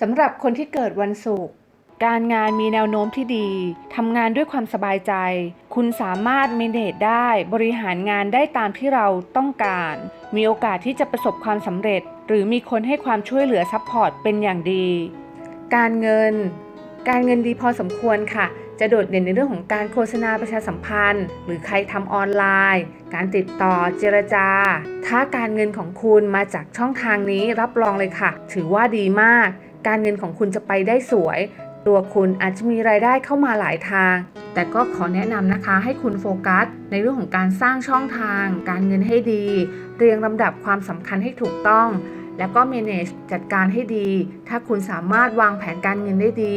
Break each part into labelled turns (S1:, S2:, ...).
S1: สำหรับคนที่เกิดวันศุกร์การงานมีแนวโน้มที่ดี ทำงานด้วยความสบายใจ คุณสามารถเมเนจได้ บริหารงานได้ตามที่เราต้องการ มีโอกาสที่จะประสบความสำเร็จ หรือมีคนให้ความช่วยเหลือซัพพอร์ตเป็นอย่างดี การเงิน การเงินดีพอสมควรค่ะ จะโดดเด่นในเรื่องของการโฆษณาประชาสัมพันธ์ หรือใครทำออนไลน์ การติดต่อเจรจา ถ้าการเงินของคุณมาจากช่องทางนี้รับรองเลยค่ะ ถือว่าดีมาก การเงินของคุณจะไปได้สวย ตัวคุณอาจจะมีรายได้เข้ามาหลายทาง แต่ก็ขอแนะนำนะคะให้คุณโฟกัส ในเรื่องของการสร้างช่องทาง การเงินให้ดี เรียงลำดับความสำคัญให้ถูกต้อง แล้วก็ manage จัดการให้ดี ถ้าคุณสามารถวางแผนการเงินได้ดี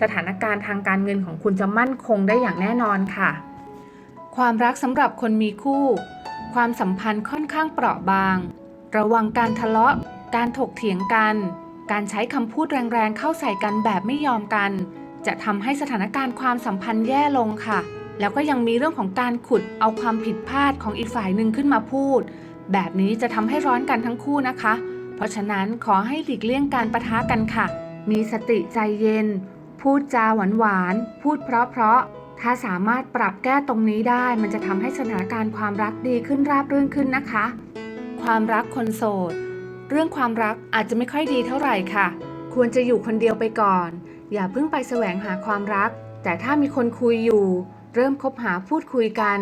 S1: สถานการณ์ทางการเงินของคุณจะมั่นคงได้อย่างแน่นอนค่ะ ความรักสำหรับคนมีคู่ ความสัมพันธ์ค่อนข้างเปราะบาง ระวังการทะเลาะ การถกเถียงกัน การใช้คำพูดแรงๆเข้าใส่กันแบบไม่ยอมกัน จะทำให้สถานการณ์ความสัมพันธ์แย่ลงค่ะ แล้วก็ยังมีเรื่องของการขุดเอาความผิดพลาดของอีกฝ่ายหนึ่งขึ้นมาพูด แบบนี้จะทำให้ร้อนกันทั้งคู่นะคะ เพราะฉะนั้นขอให้หลีกเลี่ยงการประทะกันค่ะ มีสติใจเย็น พูดจาหวานหวานๆพูดเพราะเพราะๆถ้าสามารถปรับแก้ตรงนี้ได้ มันจะทำให้สถานการณ์ความรักดีขึ้นราบรื่นขึ้นนะคะ ความรักคนโสด เรื่องความรักอาจจะไม่ค่อยดีเท่าไหร่ค่ะ ควรจะอยู่คนเดียวไปก่อน อย่าเพิ่งไปแสวงหาความรัก แต่ถ้ามีคนคุยอยู่ เริ่มคบหาพูดคุยกัน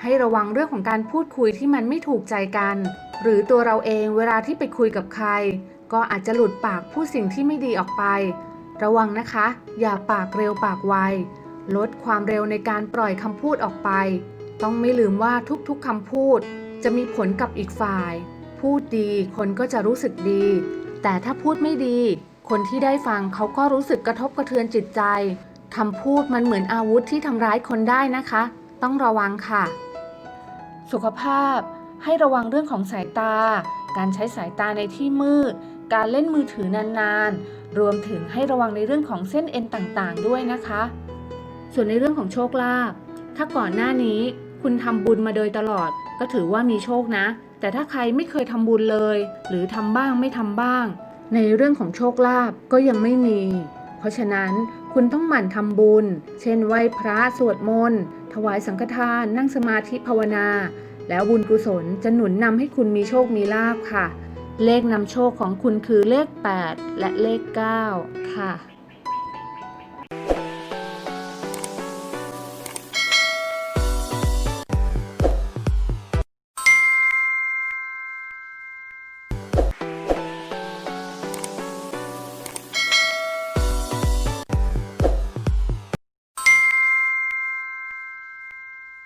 S1: ให้ระวังเรื่องของการพูดคุยที่มันไม่ถูกใจกัน หรือตัวเราเองเวลาที่ไปคุยกับใคร ก็อาจจะหลุดปากพูดสิ่งที่ไม่ดีออกไป ระวังนะคะ อย่าปากเร็วปากไว ลดความเร็วในการปล่อยคำพูดออกไป ต้องไม่ลืมว่าทุกๆคำพูด จะมีผลกับอีกฝ่าย พูดดี คนก็จะรู้สึกดี แต่ถ้าพูดไม่ดี คนที่ได้ฟังเขาก็รู้สึกกระทบกระเทือนจิตใจคำพูดมันเหมือนอาวุธที่ทำร้ายคนได้นะคะ ต้องระวังค่ะ สุขภาพให้ระวังเรื่องของสายตา การใช้สายตาในที่มืด การเล่นมือถือนานๆ รวมถึงให้ระวังในเรื่องของเส้นเอ็นต่างๆ ด้วยนะคะ ส่วนในเรื่องของโชคลาภ ถ้าก่อนหน้านี้คุณทำบุญมาโดยตลอด ก็ถือว่ามีโชคนะ แต่ถ้าใครไม่เคยทำบุญเลย หรือทำบ้างไม่ทำบ้าง ในเรื่องของโชคลาภก็ยังไม่มี เพราะฉะนั้นคุณต้องหมั่นทำบุญ เช่นไหว้พระสวดมนต์ถวายสังฆทาน นั่งสมาธิภาวนา แล้วบุญกุศลจะหนุนนำให้คุณมีโชคมีลาภค่ะ เลขนำโชคของคุณคือเลข 8 และเลข 9 ค่ะ